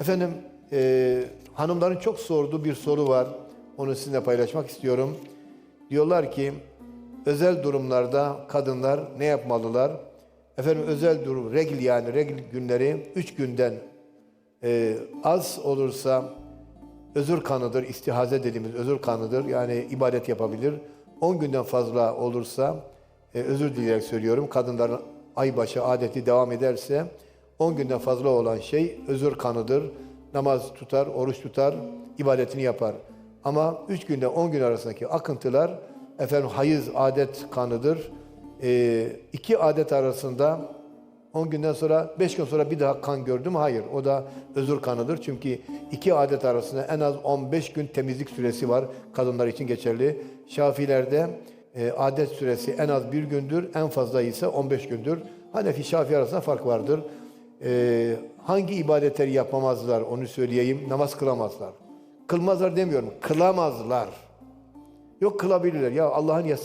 Efendim, e, hanımların çok sorduğu bir soru var. Onu sizinle paylaşmak istiyorum. Diyorlar ki, özel durumlarda kadınlar ne yapmalılar? Efendim özel durum, regl yani regl günleri 3 günden e, az olursa özür kanıdır, istihaze dediğimiz özür kanıdır. Yani ibadet yapabilir. 10 günden fazla olursa, e, özür dileyerek söylüyorum, kadınların aybaşı adeti devam ederse 10 günden fazla olan şey özür kanıdır. Namaz tutar, oruç tutar, ibadetini yapar. Ama 3 günde 10 gün arasındaki akıntılar efendim hayız adet kanıdır. E, iki adet arasında 10 günden sonra 5 gün sonra bir daha kan gördüm. Hayır. O da özür kanıdır. Çünkü iki adet arasında en az 15 gün temizlik süresi var. Kadınlar için geçerli. Şafilerde e, adet süresi en az bir gündür. En fazla ise 15 gündür. Hanefi Şafii arasında fark vardır. E, hangi ibadetleri yapamazlar onu söyleyeyim. Namaz kılamazlar. Kılmazlar demiyorum. Kılamazlar. Yok kılabilirler. Ya Allah'ın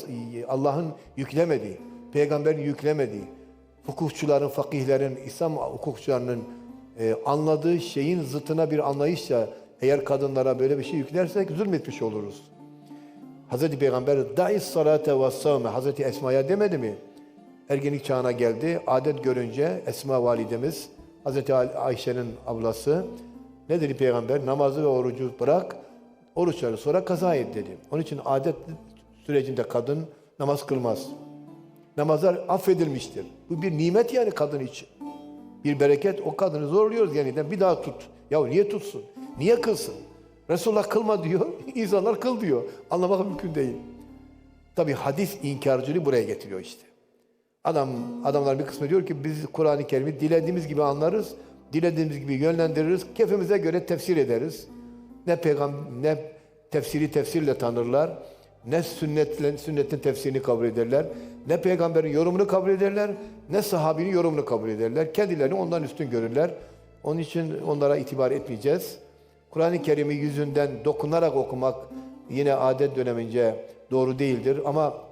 Allah'ın yüklemediği, peygamberin yüklemediği, hukukçuların, fakihlerin, İslam hukukçularının e, anladığı şeyin zıtına bir anlayışla eğer kadınlara böyle bir şey yüklersek zulmetmiş oluruz. Hazreti Peygamber da'is salate ve savme Hazreti Esma'ya demedi mi? Ergenlik çağına geldi. Adet görünce Esma validemiz Hazreti Ay- Ayşe'nin ablası ne dedi Peygamber? Namazı ve orucu bırak. Oruçları sonra kaza et dedi. Onun için adet sürecinde kadın namaz kılmaz. Namazlar affedilmiştir. Bu bir nimet yani kadın için. Bir bereket o kadını zorluyoruz yeniden bir daha tut. Ya niye tutsun? Niye kılsın? Resulullah kılma diyor, insanlar kıl diyor. Anlamak mümkün değil. Tabi hadis inkarcılığı buraya getiriyor işte. Adam adamlar bir kısmı diyor ki biz Kur'an-ı Kerim'i dilediğimiz gibi anlarız, dilediğimiz gibi yönlendiririz, kefimize göre tefsir ederiz. Ne peygamber ne tefsiri tefsirle tanırlar, ne sünnetle sünnetin tefsirini kabul ederler, ne peygamberin yorumunu kabul ederler, ne sahabinin yorumunu kabul ederler. Kendilerini ondan üstün görürler. Onun için onlara itibar etmeyeceğiz. Kur'an-ı Kerim'i yüzünden dokunarak okumak yine adet dönemince doğru değildir ama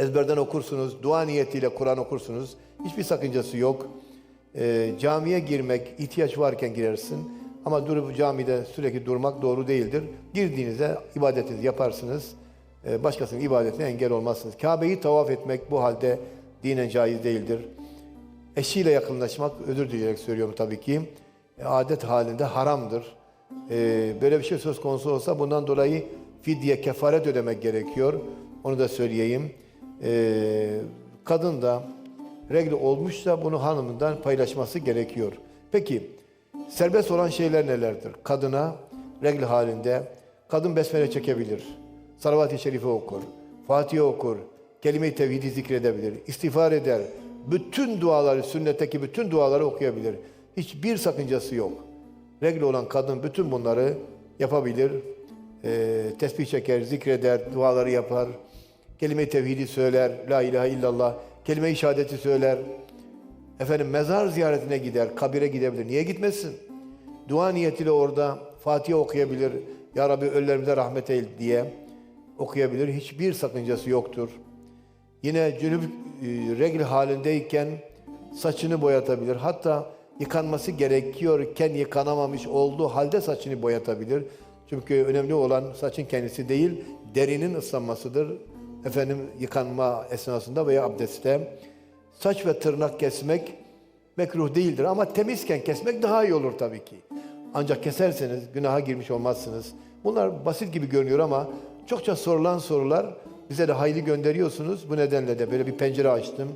ezberden okursunuz, dua niyetiyle Kur'an okursunuz. Hiçbir sakıncası yok. Ee, camiye girmek ihtiyaç varken girersin. Ama durup camide sürekli durmak doğru değildir. Girdiğinizde ibadetinizi yaparsınız. Ee, başkasının ibadetine engel olmazsınız. Kabe'yi tavaf etmek bu halde dinen caiz değildir. Eşiyle yakınlaşmak, özür dileyerek söylüyorum tabii ki, e, adet halinde haramdır. Ee, böyle bir şey söz konusu olsa bundan dolayı fidye, kefaret ödemek gerekiyor. Onu da söyleyeyim. Ee, kadın da regl olmuşsa bunu hanımından paylaşması gerekiyor. Peki, serbest olan şeyler nelerdir? Kadına regl halinde, kadın besmele çekebilir, salavat-ı şerife okur, Fatiha okur, kelime-i tevhidi zikredebilir, istiğfar eder, bütün duaları, sünnetteki bütün duaları okuyabilir. Hiçbir sakıncası yok. Regl olan kadın bütün bunları yapabilir. Ee, tesbih çeker, zikreder, duaları yapar. Kelime-i tevhidi söyler, la ilahe illallah. Kelime-i şehadeti söyler. Efendim mezar ziyaretine gider, kabire gidebilir. Niye gitmesin? Dua niyetiyle orada Fatiha okuyabilir. Ya Rabbi ölülerimize rahmet eyle diye okuyabilir. Hiçbir sakıncası yoktur. Yine cünüp e, regl halindeyken saçını boyatabilir. Hatta yıkanması gerekiyorken yıkanamamış olduğu halde saçını boyatabilir. Çünkü önemli olan saçın kendisi değil, derinin ıslanmasıdır. Efendim yıkanma esnasında veya abdestte. Saç ve tırnak kesmek mekruh değildir ama temizken kesmek daha iyi olur tabii ki. Ancak keserseniz günaha girmiş olmazsınız. Bunlar basit gibi görünüyor ama çokça sorulan sorular bize de hayli gönderiyorsunuz. Bu nedenle de böyle bir pencere açtım.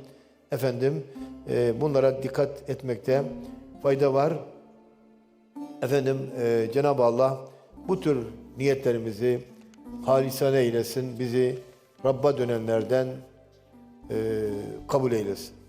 Efendim e, bunlara dikkat etmekte fayda var. Efendim e, Cenab-ı Allah bu tür niyetlerimizi halisane eylesin. Bizi Rabb'a dönenlerden e, kabul eylesin.